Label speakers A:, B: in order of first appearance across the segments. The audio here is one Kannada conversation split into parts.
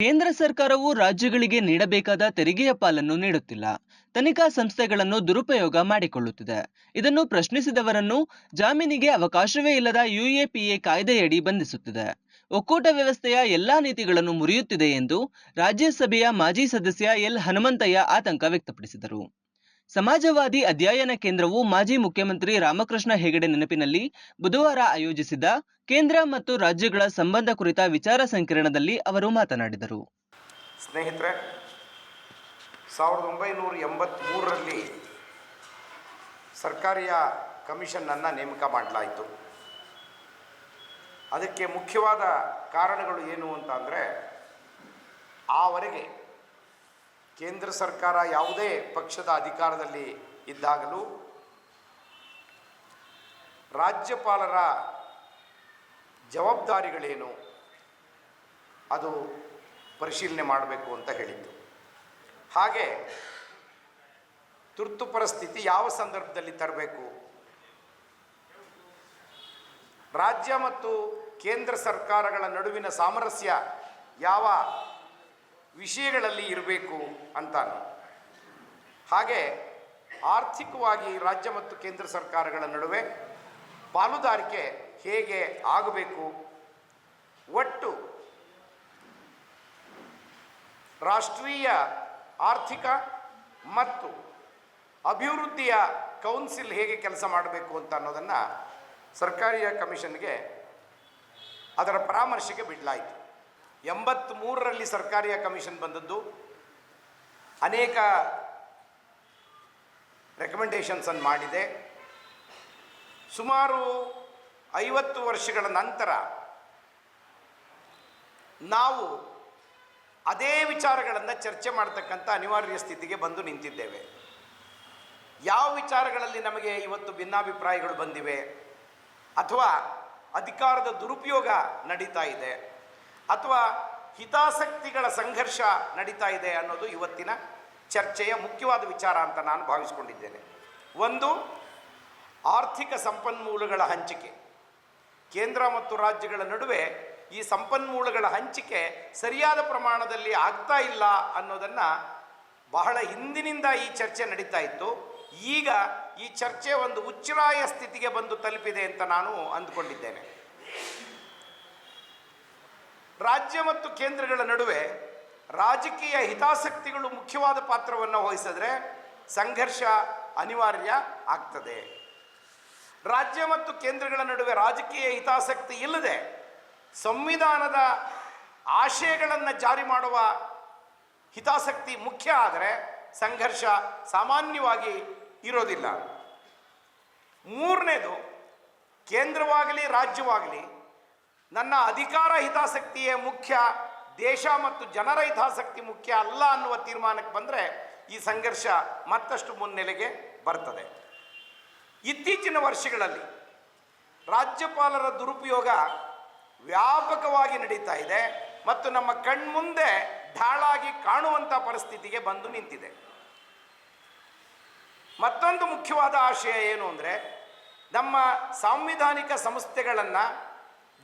A: ಕೇಂದ್ರ ಸರ್ಕಾರವು ರಾಜ್ಯಗಳಿಗೆ ನೀಡಬೇಕಾದ ತೆರಿಗೆಯ ಪಾಲನ್ನು ನೀಡುತ್ತಿಲ್ಲ. ತನಿಖಾ ಸಂಸ್ಥೆಗಳನ್ನು ದುರುಪಯೋಗ ಮಾಡಿಕೊಳ್ಳುತ್ತಿದೆ. ಇದನ್ನು ಪ್ರಶ್ನಿಸಿದವರನ್ನು ಜಾಮೀನಿಗೆ ಅವಕಾಶವೇ ಇಲ್ಲದ ಯುಎಪಿಎ ಕಾಯ್ದೆಯಡಿ ಬಂಧಿಸುತ್ತಿದೆ. ಒಕ್ಕೂಟ ವ್ಯವಸ್ಥೆಯ ಎಲ್ಲಾ ನೀತಿಗಳನ್ನು ಮುರಿಯುತ್ತಿದೆ ಎಂದು ರಾಜ್ಯಸಭೆಯ ಮಾಜಿ ಸದಸ್ಯ ಎಲ್. ಹನುಮಂತಯ್ಯ ಆತಂಕ ವ್ಯಕ್ತಪಡಿಸಿದರು. ಸಮಾಜವಾದಿ ಅಧ್ಯಯನ ಕೇಂದ್ರವು ಮಾಜಿ ಮುಖ್ಯಮಂತ್ರಿ ರಾಮಕೃಷ್ಣ ಹೆಗಡೆ ನೆನಪಿನಲ್ಲಿ ಬುಧವಾರ ಆಯೋಜಿಸಿದ್ದ ಕೇಂದ್ರ ಮತ್ತು ರಾಜ್ಯಗಳ ಸಂಬಂಧ ಕುರಿತ ವಿಚಾರ ಸಂಕಿರಣದಲ್ಲಿ ಅವರು ಮಾತನಾಡಿದರು.
B: ಸ್ನೇಹಿತರೆ, ಸಾವಿರದ ಒಂಬೈನೂರ ಎಂಬತ್ತ್ಮೂರರಲ್ಲಿ ಸರ್ಕಾರಿಯ ಕಮಿಷನನ್ನು ನೇಮಕ ಮಾಡಲಾಯಿತು. ಅದಕ್ಕೆ ಮುಖ್ಯವಾದ ಕಾರಣಗಳು ಏನು ಅಂತ ಅಂದರೆ ಆವರೆಗೆ ಕೇಂದ್ರ ಸರ್ಕಾರ ಯಾವುದೇ ಪಕ್ಷದ ಅಧಿಕಾರದಲ್ಲಿ ಇದ್ದಾಗಲೂ ರಾಜ್ಯಪಾಲರ ಜವಾಬ್ದಾರಿಗಳೇನು? ಅದು ಪರಿಶೀಲನೆ ಮಾಡಬೇಕು ಅಂತ ಹೇಳಿದ್ದು. ಹಾಗೆ ತುರ್ತು ಪರಿಸ್ಥಿತಿ ಯಾವ ಸಂದರ್ಭದಲ್ಲಿ ತರಬೇಕು? ರಾಜ್ಯ ಮತ್ತು ಕೇಂದ್ರ ಸರ್ಕಾರಗಳ ನಡುವಿನ ಸಾಮರಸ್ಯ ಯಾವ ವಿಷಯಗಳಲ್ಲಿ ಇರಬೇಕು ಅಂತಾನೆ. ಹಾಗೆ ಆರ್ಥಿಕವಾಗಿ ರಾಜ್ಯ ಮತ್ತು ಕೇಂದ್ರ ಸರ್ಕಾರಗಳ ನಡುವೆ ಪಾಲುದಾರಿಕೆ ಹೇಗೆ ಆಗಬೇಕು? ಒಟ್ಟು ರಾಷ್ಟ್ರೀಯ ಆರ್ಥಿಕ ಮತ್ತು ಅಭಿವೃದ್ಧಿಯ ಕೌನ್ಸಿಲ್ ಹೇಗೆ ಕೆಲಸ ಮಾಡಬೇಕು ಅಂತ ಅನ್ನೋದನ್ನು ಸರ್ಕಾರಿಯ ಕಮಿಷನ್ಗೆ ಅದರ ಪರಾಮರ್ಶೆಗೆ ಬಿಡಲಾಯಿತು. ಎಂಬತ್ತ್ಮೂರರಲ್ಲಿ ಸರ್ಕಾರಿಯ ಕಮಿಷನ್ ಬಂದದ್ದು. ಅನೇಕ ರೆಕಮೆಂಡೇಷನ್ಸನ್ನು ಮಾಡಿದೆ. ಸುಮಾರು ಐವತ್ತು ವರ್ಷಗಳ ನಂತರ ನಾವು ಅದೇ ವಿಚಾರಗಳನ್ನು ಚರ್ಚೆ ಮಾಡ್ತಕ್ಕಂಥ ಅನಿವಾರ್ಯ ಸ್ಥಿತಿಗೆ ಬಂದು ನಿಂತಿದ್ದೇವೆ. ಯಾವ ವಿಚಾರಗಳಲ್ಲಿ ನಮಗೆ ಇವತ್ತು ಭಿನ್ನಾಭಿಪ್ರಾಯಗಳು ಬಂದಿವೆ ಅಥವಾ ಅಧಿಕಾರದ ದುರುಪಯೋಗ ನಡೀತಾ ಇದೆ ಅಥವಾ ಹಿತಾಸಕ್ತಿಗಳ ಸಂಘರ್ಷ ನಡೀತಾ ಇದೆ ಅನ್ನೋದು ಇವತ್ತಿನ ಚರ್ಚೆಯ ಮುಖ್ಯವಾದ ವಿಚಾರ ಅಂತ ನಾನು ಭಾವಿಸ್ಕೊಂಡಿದ್ದೇನೆ. ಒಂದು, ಆರ್ಥಿಕ ಸಂಪನ್ಮೂಲಗಳ ಹಂಚಿಕೆ. ಕೇಂದ್ರ ಮತ್ತು ರಾಜ್ಯಗಳ ನಡುವೆ ಈ ಸಂಪನ್ಮೂಲಗಳ ಹಂಚಿಕೆ ಸರಿಯಾದ ಪ್ರಮಾಣದಲ್ಲಿ ಆಗ್ತಾ ಇಲ್ಲ ಅನ್ನೋದನ್ನು ಬಹಳ ಹಿಂದಿನಿಂದ ಈ ಚರ್ಚೆ ನಡೀತಾ ಇತ್ತು. ಈಗ ಈ ಚರ್ಚೆ ಒಂದು ಉಚ್ಚರಾಯ ಸ್ಥಿತಿಗೆ ಬಂದು ತಲುಪಿದೆ ಅಂತ ನಾನು ಅಂದ್ಕೊಂಡಿದ್ದೇನೆ. ರಾಜ್ಯ ಮತ್ತು ಕೇಂದ್ರಗಳ ನಡುವೆ ರಾಜಕೀಯ ಹಿತಾಸಕ್ತಿಗಳು ಮುಖ್ಯವಾದ ಪಾತ್ರವನ್ನು ವಹಿಸಿದ್ರೆ ಸಂಘರ್ಷ ಅನಿವಾರ್ಯ ಆಗ್ತದೆ. ರಾಜ್ಯ ಮತ್ತು ಕೇಂದ್ರಗಳ ನಡುವೆ ರಾಜಕೀಯ ಹಿತಾಸಕ್ತಿ ಇಲ್ಲದೆ ಸಂವಿಧಾನದ ಆಶಯಗಳನ್ನು ಜಾರಿ ಮಾಡುವ ಹಿತಾಸಕ್ತಿ ಮುಖ್ಯ ಆದರೆ ಸಂಘರ್ಷ ಸಾಮಾನ್ಯವಾಗಿ ಇರೋದಿಲ್ಲ. ಮೂರನೇದು, ಕೇಂದ್ರವಾಗಲಿ, ರಾಜ್ಯವಾಗಲಿ, ನನ್ನ ಅಧಿಕಾರ ಹಿತಾಸಕ್ತಿಯೇ ಮುಖ್ಯ, ದೇಶ ಮತ್ತು ಜನರ ಹಿತಾಸಕ್ತಿ ಮುಖ್ಯ ಅಲ್ಲ ಅನ್ನುವ ತೀರ್ಮಾನಕ್ಕೆ ಬಂದರೆ ಈ ಸಂಘರ್ಷ ಮತ್ತಷ್ಟು ಮುನ್ನೆಲೆಗೆ ಬರ್ತದೆ. ಇತ್ತೀಚಿನ ವರ್ಷಗಳಲ್ಲಿ ರಾಜ್ಯಪಾಲರ ದುರುಪಯೋಗ ವ್ಯಾಪಕವಾಗಿ ನಡೀತಾ ಇದೆ ಮತ್ತು ನಮ್ಮ ಕಣ್ಮುಂದೆ ಢಾಳಾಗಿ ಕಾಣುವಂಥ ಪರಿಸ್ಥಿತಿಗೆ ಬಂದು ನಿಂತಿದೆ. ಮತ್ತೊಂದು ಮುಖ್ಯವಾದ ಆಶಯ ಏನು ಅಂದರೆ ನಮ್ಮ ಸಾಂವಿಧಾನಿಕ ಸಂಸ್ಥೆಗಳನ್ನು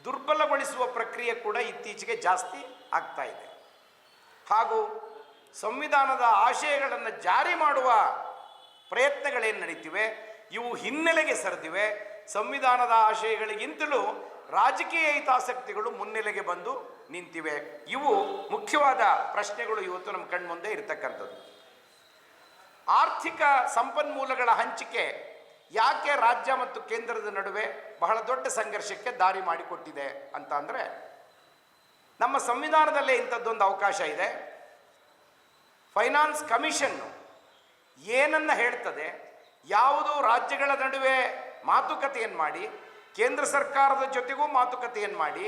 B: ದುರ್ಬಲಗೊಳಿಸುವ ಪ್ರಕ್ರಿಯೆ ಕೂಡ ಇತ್ತೀಚೆಗೆ ಜಾಸ್ತಿ ಆಗ್ತಾ ಇದೆ. ಹಾಗೂ ಸಂವಿಧಾನದ ಆಶಯಗಳನ್ನು ಜಾರಿ ಮಾಡುವ ಪ್ರಯತ್ನಗಳೇನು ನಡೀತಿವೆ? ಇವು ಹಿನ್ನೆಲೆಗೆ ಸರಿದಿವೆ. ಸಂವಿಧಾನದ ಆಶಯಗಳಿಗಿಂತಲೂ ರಾಜಕೀಯ ಹಿತಾಸಕ್ತಿಗಳು ಮುನ್ನೆಲೆಗೆ ಬಂದು ನಿಂತಿವೆ. ಇವು ಮುಖ್ಯವಾದ ಪ್ರಶ್ನೆಗಳು ಇವತ್ತು ನಮ್ಮ ಕಣ್ಮುಂದೆ ಇರತಕ್ಕಂಥದ್ದು. ಆರ್ಥಿಕ ಸಂಪನ್ಮೂಲಗಳ ಹಂಚಿಕೆ ಯಾಕೆ ರಾಜ್ಯ ಮತ್ತು ಕೇಂದ್ರದ ನಡುವೆ ಬಹಳ ದೊಡ್ಡ ಸಂಘರ್ಷಕ್ಕೆ ದಾರಿ ಮಾಡಿಕೊಟ್ಟಿದೆ ಅಂತ ಅಂದರೆ, ನಮ್ಮ ಸಂವಿಧಾನದಲ್ಲೇ ಇಂಥದ್ದೊಂದು ಅವಕಾಶ ಇದೆ. ಫೈನಾನ್ಸ್ ಕಮಿಷನ್ನು ಏನನ್ನ ಹೇಳ್ತದೆ ಯಾವುದು ರಾಜ್ಯಗಳ ನಡುವೆ ಮಾತುಕತೆಯನ್ನು ಮಾಡಿ, ಕೇಂದ್ರ ಸರ್ಕಾರದ ಜೊತೆಗೂ ಮಾತುಕತೆಯನ್ನು ಮಾಡಿ,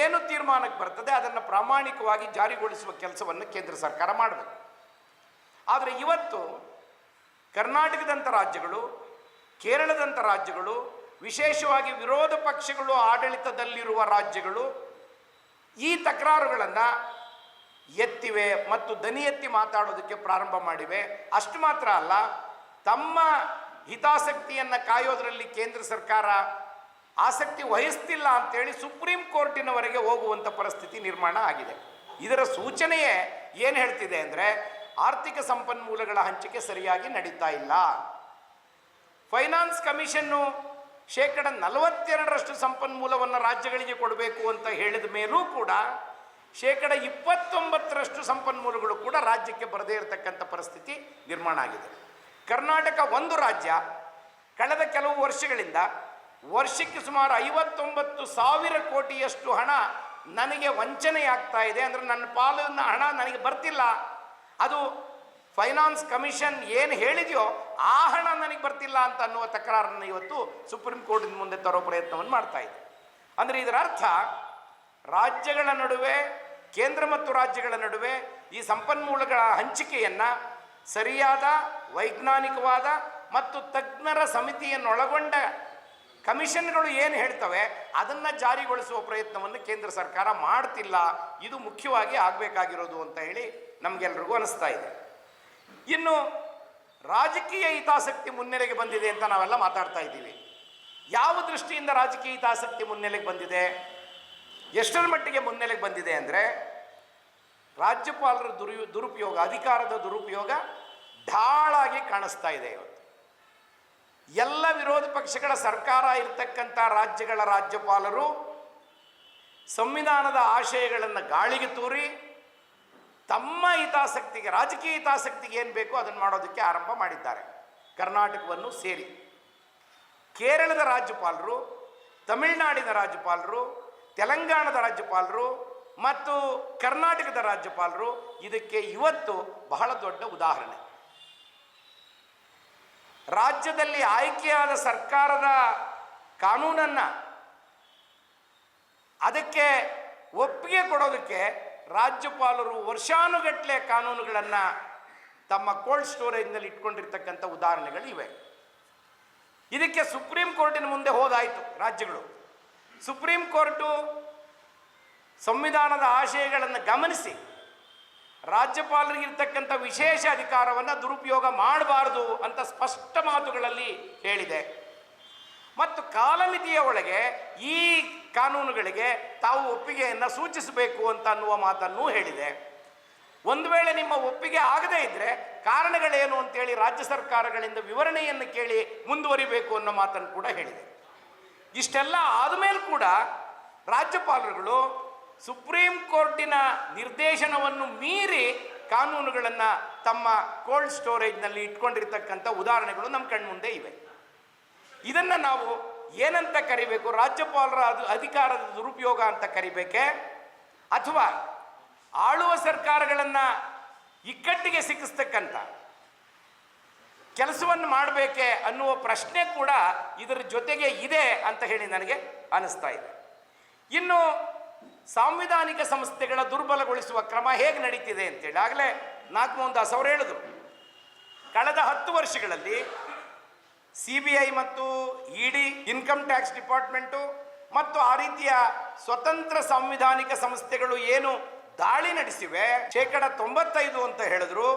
B: ಏನು ತೀರ್ಮಾನಕ್ಕೆ ಬರ್ತದೆ ಅದನ್ನು ಪ್ರಾಮಾಣಿಕವಾಗಿ ಜಾರಿಗೊಳಿಸುವ ಕೆಲಸವನ್ನು ಕೇಂದ್ರ ಸರ್ಕಾರ ಮಾಡಬೇಕು. ಆದರೆ ಇವತ್ತು ಕರ್ನಾಟಕದಂಥ ರಾಜ್ಯಗಳು, ಕೇರಳದಂಥ ರಾಜ್ಯಗಳು, ವಿಶೇಷವಾಗಿ ವಿರೋಧ ಪಕ್ಷಗಳು ಆಡಳಿತದಲ್ಲಿರುವ ರಾಜ್ಯಗಳು ಈ ತಕರಾರುಗಳನ್ನು ಎತ್ತಿವೆ ಮತ್ತು ದನಿ ಎತ್ತಿ ಮಾತಾಡೋದಕ್ಕೆ ಪ್ರಾರಂಭ ಮಾಡಿವೆ. ಅಷ್ಟು ಮಾತ್ರ ಅಲ್ಲ ತಮ್ಮ ಹಿತಾಸಕ್ತಿಯನ್ನು ಕಾಯೋದರಲ್ಲಿ ಕೇಂದ್ರ ಸರ್ಕಾರ ಆಸಕ್ತಿ ವಹಿಸ್ತಿಲ್ಲ ಅಂತೇಳಿ ಸುಪ್ರೀಂ ಕೋರ್ಟಿನವರೆಗೆ ಹೋಗುವಂಥ ಪರಿಸ್ಥಿತಿ ನಿರ್ಮಾಣ ಆಗಿದೆ. ಇದರ ಸೂಚನೆಯೇ ಏನು ಹೇಳ್ತಿದೆ ಅಂದರೆ ಆರ್ಥಿಕ ಸಂಪನ್ಮೂಲಗಳ ಹಂಚಿಕೆ ಸರಿಯಾಗಿ ನಡೀತಾ ಇಲ್ಲ. ಫೈನಾನ್ಸ್ ಕಮಿಷನ್ನು ಶೇಕಡ ನಲವತ್ತೆರಡರಷ್ಟು ಸಂಪನ್ಮೂಲವನ್ನು ರಾಜ್ಯಗಳಿಗೆ ಕೊಡಬೇಕು ಅಂತ ಹೇಳಿದ ಮೇಲೂ ಕೂಡ ಶೇಕಡ ಇಪ್ಪತ್ತೊಂಬತ್ತರಷ್ಟು ಸಂಪನ್ಮೂಲಗಳು ಕೂಡ ರಾಜ್ಯಕ್ಕೆ ಬರದೇ ಇರತಕ್ಕಂಥ ಪರಿಸ್ಥಿತಿ ನಿರ್ಮಾಣ ಆಗಿದೆ. ಕರ್ನಾಟಕ ಒಂದು ರಾಜ್ಯ ಕಳೆದ ಕೆಲವು ವರ್ಷಗಳಿಂದ ವರ್ಷಕ್ಕೆ ಸುಮಾರು ಐವತ್ತೊಂಬತ್ತು ಸಾವಿರ ಕೋಟಿಯಷ್ಟು ಹಣ ನನಗೆ ವಂಚನೆಯಾಗ್ತಾ ಇದೆ. ಅಂದರೆ ನನ್ನ ಪಾಲಿನ ಹಣ ನನಗೆ ಬರ್ತಿಲ್ಲ. ಅದು ಫೈನಾನ್ಸ್ ಕಮಿಷನ್ ಏನು ಹೇಳಿದೆಯೋ ಆ ಹಣ ನನಗೆ ಬರ್ತಿಲ್ಲ ಅಂತ ಅನ್ನುವ ತಕರಾರನ್ನು ಇವತ್ತು ಸುಪ್ರೀಂ ಕೋರ್ಟಿನ ಮುಂದೆ ತರೋ ಪ್ರಯತ್ನವನ್ನು ಮಾಡ್ತಾ ಇದೆ. ಅಂದರೆ ಇದರ ಅರ್ಥ ರಾಜ್ಯಗಳ ನಡುವೆ, ಕೇಂದ್ರ ಮತ್ತು ರಾಜ್ಯಗಳ ನಡುವೆ ಈ ಸಂಪನ್ಮೂಲಗಳ ಹಂಚಿಕೆಯನ್ನು ಸರಿಯಾದ ವೈಜ್ಞಾನಿಕವಾದ ಮತ್ತು ತಜ್ಞರ ಸಮಿತಿಯನ್ನೊಳಗೊಂಡ ಕಮಿಷನ್ಗಳು ಏನು ಹೇಳ್ತವೆ, ಅದನ್ನು ಜಾರಿಗೊಳಿಸುವ ಪ್ರಯತ್ನವನ್ನು ಕೇಂದ್ರ ಸರ್ಕಾರ ಮಾಡ್ತಿಲ್ಲ. ಇದು ಮುಖ್ಯವಾಗಿ ಆಗಬೇಕಾಗಿರೋದು ಅಂತ ಹೇಳಿ ನಮಗೆಲ್ರಿಗೂ ಅನಿಸ್ತಾ ಇದೆ. ಇನ್ನು ರಾಜಕೀಯ ಹಿತಾಸಕ್ತಿ ಮುನ್ನೆಲೆಗೆ ಬಂದಿದೆ ಅಂತ ನಾವೆಲ್ಲ ಮಾತಾಡ್ತಾ ಇದ್ದೀವಿ. ಯಾವ ದೃಷ್ಟಿಯಿಂದ ರಾಜಕೀಯ ಹಿತಾಸಕ್ತಿ ಮುನ್ನೆಲೆಗೆ ಬಂದಿದೆ, ಎಷ್ಟರ ಮಟ್ಟಿಗೆ ಮುನ್ನೆಲೆಗೆ ಬಂದಿದೆ ಅಂದರೆ ರಾಜ್ಯಪಾಲರ ದುರು ದುರುಪಯೋಗ, ಅಧಿಕಾರದ ದುರುಪಯೋಗ ಢಾಳಾಗಿ ಕಾಣಿಸ್ತಾ ಇದೆ ಇವತ್ತು. ಎಲ್ಲ ವಿರೋಧ ಪಕ್ಷಗಳ ಸರ್ಕಾರ ಇರತಕ್ಕಂಥ ರಾಜ್ಯಗಳ ರಾಜ್ಯಪಾಲರು ಸಂವಿಧಾನದ ಆಶಯಗಳನ್ನು ಗಾಳಿಗೆ ತೂರಿ ತಮ್ಮ ಹಿತಾಸಕ್ತಿಗೆ, ರಾಜಕೀಯ ಹಿತಾಸಕ್ತಿಗೆ ಏನು ಬೇಕೋ ಅದನ್ನು ಮಾಡೋದಕ್ಕೆ ಆರಂಭ ಮಾಡಿದ್ದಾರೆ. ಕರ್ನಾಟಕವನ್ನು ಸೇರಿ. ಕೇರಳದ ರಾಜ್ಯಪಾಲರು, ತಮಿಳುನಾಡಿನ ರಾಜ್ಯಪಾಲರು, ತೆಲಂಗಾಣದ ರಾಜ್ಯಪಾಲರು ಮತ್ತು ಕರ್ನಾಟಕದ ರಾಜ್ಯಪಾಲರು ಇದಕ್ಕೆ ಇವತ್ತು ಬಹಳ ದೊಡ್ಡ ಉದಾಹರಣೆ. ರಾಜ್ಯದಲ್ಲಿ ಆಯ್ಕೆಯಾದ ಸರ್ಕಾರದ ಕಾನೂನನ್ನು ಅದಕ್ಕೆ ಒಪ್ಪಿಗೆ ಕೊಡೋದಕ್ಕೆ ರಾಜ್ಯಪಾಲರು ವರ್ಷಾನುಗಟ್ಟಲೆ ಕಾನೂನುಗಳನ್ನು ತಮ್ಮ ಕೋಲ್ಡ್ ಸ್ಟೋರೇಜ್ನಲ್ಲಿ ಇಟ್ಕೊಂಡಿರ್ತಕ್ಕಂಥ ಉದಾಹರಣೆಗಳು ಇವೆ. ಇದಕ್ಕೆ ಸುಪ್ರೀಂ ಕೋರ್ಟಿನ ಮುಂದೆ ಹೋದಾಯಿತು ರಾಜ್ಯಗಳು. ಸುಪ್ರೀಂ ಕೋರ್ಟು ಸಂವಿಧಾನದ ಆಶಯಗಳನ್ನು ಗಮನಿಸಿ ರಾಜ್ಯಪಾಲರಿಗಿರ್ತಕ್ಕಂಥ ವಿಶೇಷ ಅಧಿಕಾರವನ್ನು ದುರುಪಯೋಗ ಮಾಡಬಾರದು ಅಂತ ಸ್ಪಷ್ಟ ಮಾತುಗಳಲ್ಲಿ ಹೇಳಿದೆ. ಮತ್ತು ಕಾಲಮಿತಿಯ ಒಳಗೆ ಈ ಕಾನೂನುಗಳಿಗೆ ತಾವು ಒಪ್ಪಿಗೆಯನ್ನು ಸೂಚಿಸಬೇಕು ಅಂತ ಅನ್ನುವ ಮಾತನ್ನು ಹೇಳಿದೆ. ಒಂದು ವೇಳೆ ನಿಮ್ಮ ಒಪ್ಪಿಗೆ ಆಗದೇ ಇದ್ದರೆ ಕಾರಣಗಳೇನು ಅಂತೇಳಿ ರಾಜ್ಯ ಸರ್ಕಾರಗಳಿಂದ ವಿವರಣೆಯನ್ನು ಕೇಳಿ ಮುಂದುವರಿಬೇಕು ಅನ್ನೋ ಮಾತನ್ನು ಕೂಡ ಹೇಳಿದೆ. ಇಷ್ಟೆಲ್ಲ ಆದಮೇಲೆ ಕೂಡ ರಾಜ್ಯಪಾಲರುಗಳು ಸುಪ್ರೀಂ ಕೋರ್ಟಿನ ನಿರ್ದೇಶನವನ್ನು ಮೀರಿ ಕಾನೂನುಗಳನ್ನು ತಮ್ಮ ಕೋಲ್ಡ್ ಸ್ಟೋರೇಜ್ನಲ್ಲಿ ಇಟ್ಕೊಂಡಿರ್ತಕ್ಕಂಥ ಉದಾಹರಣೆಗಳು ನಮ್ಮ ಕಣ್ಮುಂದೆ ಇವೆ. ಇದನ್ನು ನಾವು ಏನಂತ ಕರಿಬೇಕು, ರಾಜ್ಯಪಾಲರ ಅದು ಅಧಿಕಾರದ ದುರುಪಯೋಗ ಅಂತ ಕರಿಬೇಕೆ? ಅಥವಾ ಆಳುವ ಸರ್ಕಾರಗಳನ್ನು ಇಕ್ಕಟ್ಟಿಗೆ ಸಿಕ್ಕಿಸ್ತಕ್ಕಂಥ ಕೆಲಸವನ್ನು ಮಾಡಬೇಕೆ ಅನ್ನುವ ಪ್ರಶ್ನೆ ಕೂಡ ಇದರ ಜೊತೆಗೆ ಇದೆ ಅಂತ ಹೇಳಿ ನನಗೆ ಅನಿಸ್ತಾ ಇದೆ. ಇನ್ನು ಸಾಂವಿಧಾನಿಕ ಸಂಸ್ಥೆಗಳ ದುರ್ಬಲಗೊಳಿಸುವ ಕ್ರಮ ಹೇಗೆ ನಡೀತಿದೆ ಅಂತೇಳಿ ಆಗಲೇ ನಾಗಮೋಹನ್ ದಾಸ್ ಅವರು ಹೇಳಿದರು. ಕಳೆದ ಹತ್ತು ವರ್ಷಗಳಲ್ಲಿ ಸಿ ಮತ್ತು E D income tax department ಮತ್ತು ಆ ರೀತಿಯ ಸ್ವತಂತ್ರ ಸಾಂವಿಧಾನಿಕ ಸಂಸ್ಥೆಗಳು ಏನು ದಾಳಿ ನಡೆಸಿವೆ, ಶೇಕಡ ತೊಂಬತ್ತೈದು ಅಂತ ಹೇಳಿದ್ರು,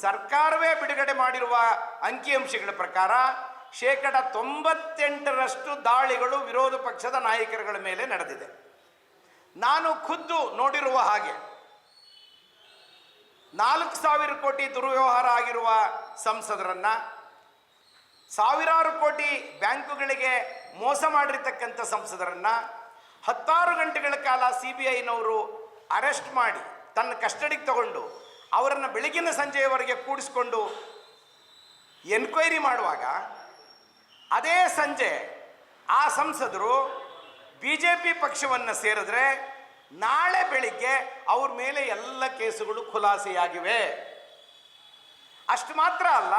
B: ಸರ್ಕಾರವೇ ಬಿಡುಗಡೆ ಮಾಡಿರುವ ಅಂಕಿಅಂಶಗಳ ಪ್ರಕಾರ ಶೇಕಡ ತೊಂಬತ್ತೆಂಟರಷ್ಟು ದಾಳಿಗಳು ವಿರೋಧ ಪಕ್ಷದ ನಾಯಕರುಗಳ ಮೇಲೆ ನಡೆದಿದೆ. ನಾನು ಖುದ್ದು ನೋಡಿರುವ ಹಾಗೆ ನಾಲ್ಕು ಸಾವಿರ ಕೋಟಿ ದುರ್ವ್ಯವಹಾರ ಆಗಿರುವ ಸಂಸದರನ್ನ ಸಾವಿರಾರು ಕೋಟಿ ಬ್ಯಾಂಕುಗಳಿಗೆ ಮೋಸ ಮಾಡಿರ್ತಕ್ಕಂಥ ಸಂಸದರನ್ನ ಹತ್ತಾರು ಗಂಟೆಗಳ ಕಾಲ ಸಿ ಬಿ ಐನವರು ಅರೆಸ್ಟ್ ಮಾಡಿ ತನ್ನ ಕಸ್ಟಡಿಗೆ ತಗೊಂಡು ಅವರನ್ನು ಬೆಳಗಿನ ಸಂಜೆಯವರೆಗೆ ಕೂಡಿಸ್ಕೊಂಡು ಎನ್ಕ್ವೈರಿ ಮಾಡುವಾಗ ಅದೇ ಸಂಜೆ ಆ ಸಂಸದರು ಬಿ ಜೆ ಪಿ ಪಕ್ಷವನ್ನು ಸೇರಿದ್ರೆ ನಾಳೆ ಬೆಳಿಗ್ಗೆ ಅವ್ರ ಮೇಲೆ ಎಲ್ಲ ಕೇಸುಗಳು ಖುಲಾಸೆಯಾಗಿವೆ. ಅಷ್ಟು ಮಾತ್ರ ಅಲ್ಲ,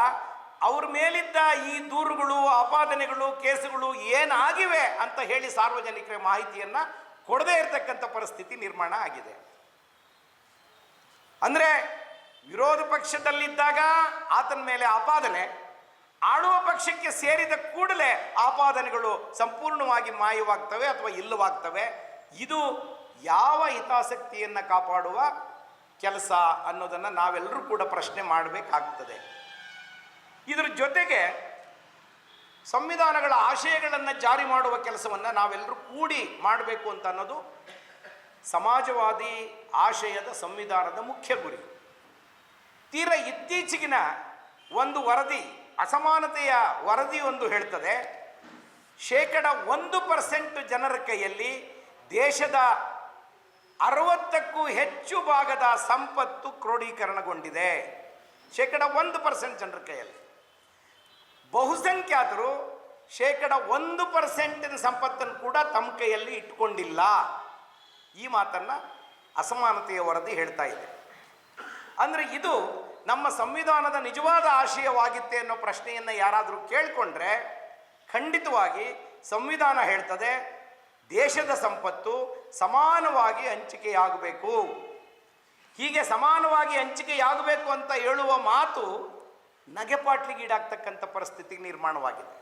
B: ಅವ್ರ ಮೇಲಿದ್ದ ಈ ದೂರುಗಳು, ಆಪಾದನೆಗಳು, ಕೇಸುಗಳು ಏನಾಗಿವೆ ಅಂತ ಹೇಳಿ ಸಾರ್ವಜನಿಕರ ಮಾಹಿತಿಯನ್ನು ಕೊಡದೇ ಇರತಕ್ಕಂಥ ಪರಿಸ್ಥಿತಿ ನಿರ್ಮಾಣ ಆಗಿದೆ. ಅಂದರೆ ವಿರೋಧ ಪಕ್ಷದಲ್ಲಿದ್ದಾಗ ಆತನ ಮೇಲೆ ಆಪಾದನೆ ಆಳುವ ಪಕ್ಷಕ್ಕೆ ಸೇರಿದ ಕೂಡಲೇ ಆಪಾದನೆಗಳು ಸಂಪೂರ್ಣವಾಗಿ ಮಾಯವಾಗ್ತವೆ ಅಥವಾ ಇಲ್ಲವಾಗ್ತವೆ. ಇದು ಯಾವ ಹಿತಾಸಕ್ತಿಯನ್ನು ಕಾಪಾಡುವ ಕೆಲಸ ಅನ್ನೋದನ್ನು ನಾವೆಲ್ಲರೂ ಕೂಡ ಪ್ರಶ್ನೆ ಮಾಡಬೇಕಾಗ್ತದೆ. ಇದರ ಜೊತೆಗೆ ಸಂವಿಧಾನಗಳ ಆಶಯಗಳನ್ನು ಜಾರಿ ಮಾಡುವ ಕೆಲಸವನ್ನು ನಾವೆಲ್ಲರೂ ಕೂಡಿ ಮಾಡಬೇಕು ಅಂತ ಅನ್ನೋದು ಸಮಾಜವಾದಿ ಆಶಯದ ಸಂವಿಧಾನದ ಮುಖ್ಯ ಗುರಿ. ತೀರ ಇತ್ತೀಚೆಗಿನ ಒಂದು ವರದಿ ಅಸಮಾನತೆಯ ವರದಿ ಒಂದು ಹೇಳ್ತದೆ, ಶೇಕಡ ಒಂದು ಪರ್ಸೆಂಟ್ ಜನರ ಕೈಯಲ್ಲಿ ದೇಶದ ಅರವತ್ತಕ್ಕೂ ಹೆಚ್ಚು ಭಾಗದ ಸಂಪತ್ತು ಕ್ರೋಢೀಕರಣಗೊಂಡಿದೆ ಶೇಕಡ ಒಂದು ಪರ್ಸೆಂಟ್ ಜನರ ಕೈಯಲ್ಲಿ. ಬಹುಸಂಖ್ಯಾತರು ಶೇಕಡ ಒಂದು ಪರ್ಸೆಂಟಿನ ಸಂಪತ್ತನ್ನು ಕೂಡ ತಮ್ಮ ಕೈಯಲ್ಲಿ ಇಟ್ಕೊಂಡಿಲ್ಲ. ಈ ಮಾತನ್ನು ಅಸಮಾನತೆಯ ವರದಿ ಹೇಳ್ತಾ ಇದೆ. ಅಂದರೆ ಇದು ನಮ್ಮ ಸಂವಿಧಾನದ ನಿಜವಾದ ಆಶಯವಾಗಿತ್ತೆ ಅನ್ನೋ ಪ್ರಶ್ನೆಯನ್ನು ಯಾರಾದರೂ ಕೇಳಿಕೊಂಡ್ರೆ ಖಂಡಿತವಾಗಿ ಸಂವಿಧಾನ ಹೇಳ್ತದೆ, ದೇಶದ ಸಂಪತ್ತು ಸಮಾನವಾಗಿ ಹಂಚಿಕೆಯಾಗಬೇಕು. ಹೀಗೆ ಸಮಾನವಾಗಿ ಹಂಚಿಕೆಯಾಗಬೇಕು ಅಂತ ಹೇಳುವ ಮಾತು ನಗೆಪಾಟ್ಲಿಗೀಡಾಗ್ತಕ್ಕಂಥ ಪರಿಸ್ಥಿತಿಗೆ ನಿರ್ಮಾಣವಾಗಿದೆ.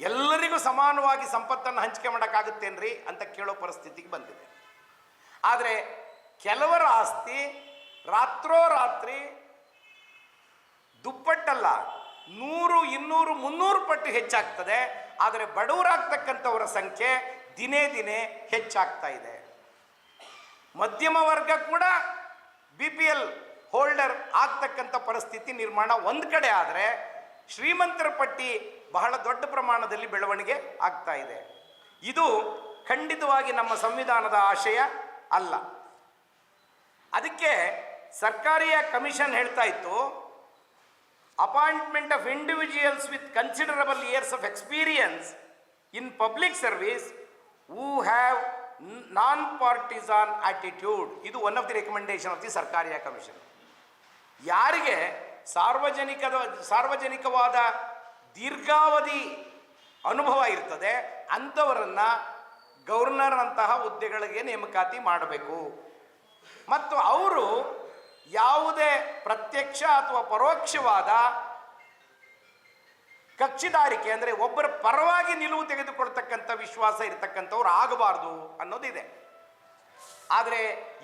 B: ಎಲ್ಲರಿಗೂ ಸಮಾನವಾಗಿ ಸಂಪತ್ತನ್ನು ಹಂಚಿಕೆ ಮಾಡೋಕ್ಕಾಗುತ್ತೇನ್ರಿ ಅಂತ ಕೇಳೋ ಪರಿಸ್ಥಿತಿಗೆ ಬಂದಿದೆ. ಆದರೆ ಕೆಲವರ ಆಸ್ತಿ ರಾತ್ರೋರಾತ್ರಿ ದುಪ್ಪಟ್ಟಲ್ಲ, ನೂರು, ಇನ್ನೂರು, ಮುನ್ನೂರು ಪಟ್ಟು ಹೆಚ್ಚಾಗ್ತದೆ. ಆದರೆ ಬಡವರಾಗ್ತಕ್ಕಂಥವರ ಸಂಖ್ಯೆ ದಿನೇ ದಿನೇ ಹೆಚ್ಚಾಗ್ತಾ ಇದೆ. ಮಧ್ಯಮ ವರ್ಗ ಕೂಡ ಬಿ ಪಿ ಎಲ್ ಹೋಲ್ಡರ್ ಆಗ್ತಕ್ಕಂಥ ಪರಿಸ್ಥಿತಿ ನಿರ್ಮಾಣ ಒಂದು ಕಡೆ ಆದರೆ ಶ್ರೀಮಂತರ ಪಟ್ಟಿ ಬಹಳ ದೊಡ್ಡ ಪ್ರಮಾಣದಲ್ಲಿ ಬೆಳವಣಿಗೆ ಆಗ್ತಾ ಇದೆ. ಇದು ಖಂಡಿತವಾಗಿ ನಮ್ಮ ಸಂವಿಧಾನದ ಆಶಯ ಅಲ್ಲ. ಅದಕ್ಕೆ ಸರ್ಕಾರಿಯ ಕಮಿಷನ್ ಹೇಳ್ತಾ ಇತ್ತು appointment of individuals with considerable years of experience in public service who have non partisan attitude ಇದು one of the recommendation of the Sarkaria commission ಯಾರಿಗೆ ಸಾರ್ವಜನಿಕದ, ಸಾರ್ವಜನಿಕವಾದ ದೀರ್ಘಾವಧಿ ಅನುಭವ ಇರ್ತದೆ, ಅಂಥವರನ್ನು ಗವರ್ನರ್ನಂತಹ ಹುದ್ದೆಗಳಿಗೆ ನೇಮಕಾತಿ ಮಾಡಬೇಕು. ಮತ್ತು ಅವರು ಯಾವುದೇ ಪ್ರತ್ಯಕ್ಷ ಅಥವಾ ಪರೋಕ್ಷವಾದ ಕಕ್ಷಿದಾರಿಕೆ ಅಂದರೆ ಒಬ್ಬರ ಪರವಾಗಿ ನಿಲುವು ತೆಗೆದುಕೊಳ್ತಕ್ಕಂಥ ವಿಶ್ವಾಸ ಇರತಕ್ಕಂಥವ್ರು ಆಗಬಾರ್ದು ಅನ್ನೋದಿದೆ. ಆದರೆ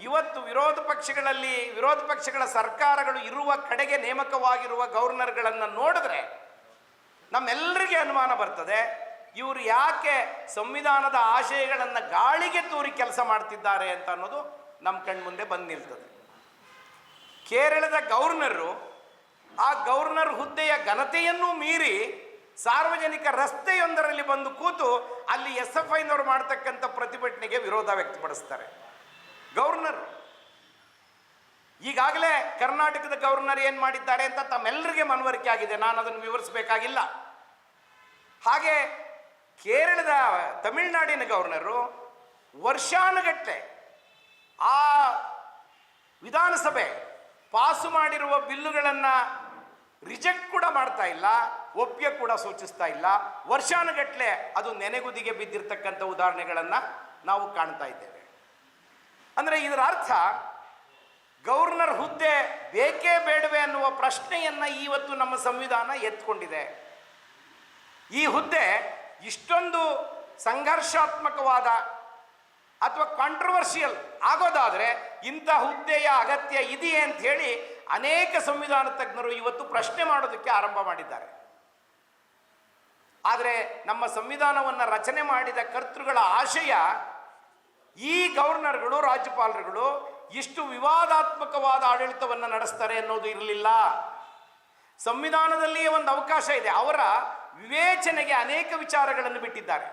B: ಇವತ್ತು ವಿರೋಧ ಪಕ್ಷಗಳಲ್ಲಿ ವಿರೋಧ ಪಕ್ಷಗಳ ಸರ್ಕಾರಗಳು ಇರುವ ಕಡೆಗೆ ನೇಮಕವಾಗಿರುವ ಗವರ್ನರ್ಗಳನ್ನು ನೋಡಿದ್ರೆ ನಮ್ಮೆಲ್ಲರಿಗೆ ಅನುಮಾನ ಬರ್ತದೆ, ಇವರು ಯಾಕೆ ಸಂವಿಧಾನದ ಆಶಯಗಳನ್ನು ಗಾಳಿಗೆ ತೂರಿ ಕೆಲಸ ಮಾಡ್ತಿದ್ದಾರೆ ಅಂತ ಅನ್ನೋದು ನಮ್ಮ ಕಣ್ಮುಂದೆ ಬಂದು ನಿಲ್ತದೆ. ಕೇರಳದ ಗವರ್ನರು ಆ ಗವರ್ನರ್ ಹುದ್ದೆಯ ಘನತೆಯನ್ನು ಮೀರಿ ಸಾರ್ವಜನಿಕ ರಸ್ತೆಯೊಂದರಲ್ಲಿ ಬಂದು ಕೂತು ಅಲ್ಲಿ ಎಸ್ ಎಫ್ ಐನವರು ಮಾಡ್ತಕ್ಕಂಥ ಪ್ರತಿಭಟನೆಗೆ ವಿರೋಧ ವ್ಯಕ್ತಪಡಿಸ್ತಾರೆ. ಗವರ್ನರ್ ಈಗಾಗಲೇ ಕರ್ನಾಟಕದ ಗವರ್ನರ್ ಏನು ಮಾಡಿದ್ದಾರೆ ಅಂತ ತಮ್ಮೆಲ್ಲರಿಗೆ ಮನವರಿಕೆ ಆಗಿದೆ. ನಾನು ಅದನ್ನು ವಿವರಿಸಬೇಕಾಗಿಲ್ಲ. ಹಾಗೆ ಕೇರಳದ ತಮಿಳುನಾಡಿನ ಗವರ್ನರು ವರ್ಷಾನುಗಟ್ಟಲೆ ಆ ವಿಧಾನಸಭೆ ಪಾಸು ಮಾಡಿರುವ ಬಿಲ್ಲುಗಳನ್ನು ರಿಜೆಕ್ಟ್ ಕೂಡ ಮಾಡ್ತಾ ಇಲ್ಲ, ಒಪ್ಪಿಗೆ ಕೂಡ ಸೂಚಿಸ್ತಾ ಇಲ್ಲ. ವರ್ಷಾನುಗಟ್ಟಲೆ ಅದು ನೆನೆಗುದಿಗೆ ಬಿದ್ದಿರ್ತಕ್ಕಂಥ ಉದಾಹರಣೆಗಳನ್ನು ನಾವು ಕಾಣ್ತಾ ಇದ್ದೇವೆ. ಅಂದರೆ ಇದರ ಅರ್ಥ ಗವರ್ನರ್ ಹುದ್ದೆ ಬೇಕೇ ಬೇಡವೆ ಅನ್ನುವ ಪ್ರಶ್ನೆಯನ್ನು ಇವತ್ತು ನಮ್ಮ ಸಂವಿಧಾನ ಎತ್ಕೊಂಡಿದೆ. ಈ ಹುದ್ದೆ ಇಷ್ಟೊಂದು ಸಂಘರ್ಷಾತ್ಮಕವಾದ ಅಥವಾ ಕಾಂಟ್ರವರ್ಷಿಯಲ್ ಆಗೋದಾದರೆ ಇಂಥ ಹುದ್ದೆಯ ಅಗತ್ಯ ಇದೆಯೇ ಅಂತ ಹೇಳಿ ಅನೇಕ ಸಂವಿಧಾನ ತಜ್ಞರು ಇವತ್ತು ಪ್ರಶ್ನೆ ಮಾಡೋದಕ್ಕೆ ಆರಂಭ ಮಾಡಿದ್ದಾರೆ. ಆದರೆ ನಮ್ಮ ಸಂವಿಧಾನವನ್ನು ರಚನೆ ಮಾಡಿದ ಕರ್ತೃಗಳ ಆಶಯ ಈ ಗವರ್ನರ್ಗಳು, ರಾಜ್ಯಪಾಲರುಗಳು ಇಷ್ಟು ವಿವಾದಾತ್ಮಕವಾದ ಆಡಳಿತವನ್ನು ನಡೆಸ್ತಾರೆ ಅನ್ನೋದು ಇರಲಿಲ್ಲ. ಸಂವಿಧಾನದಲ್ಲಿಯೇ ಒಂದು ಅವಕಾಶ ಇದೆ. ಅವರ ವಿವೇಚನೆಗೆ ಅನೇಕ ವಿಚಾರಗಳನ್ನು ಬಿಟ್ಟಿದ್ದಾರೆ.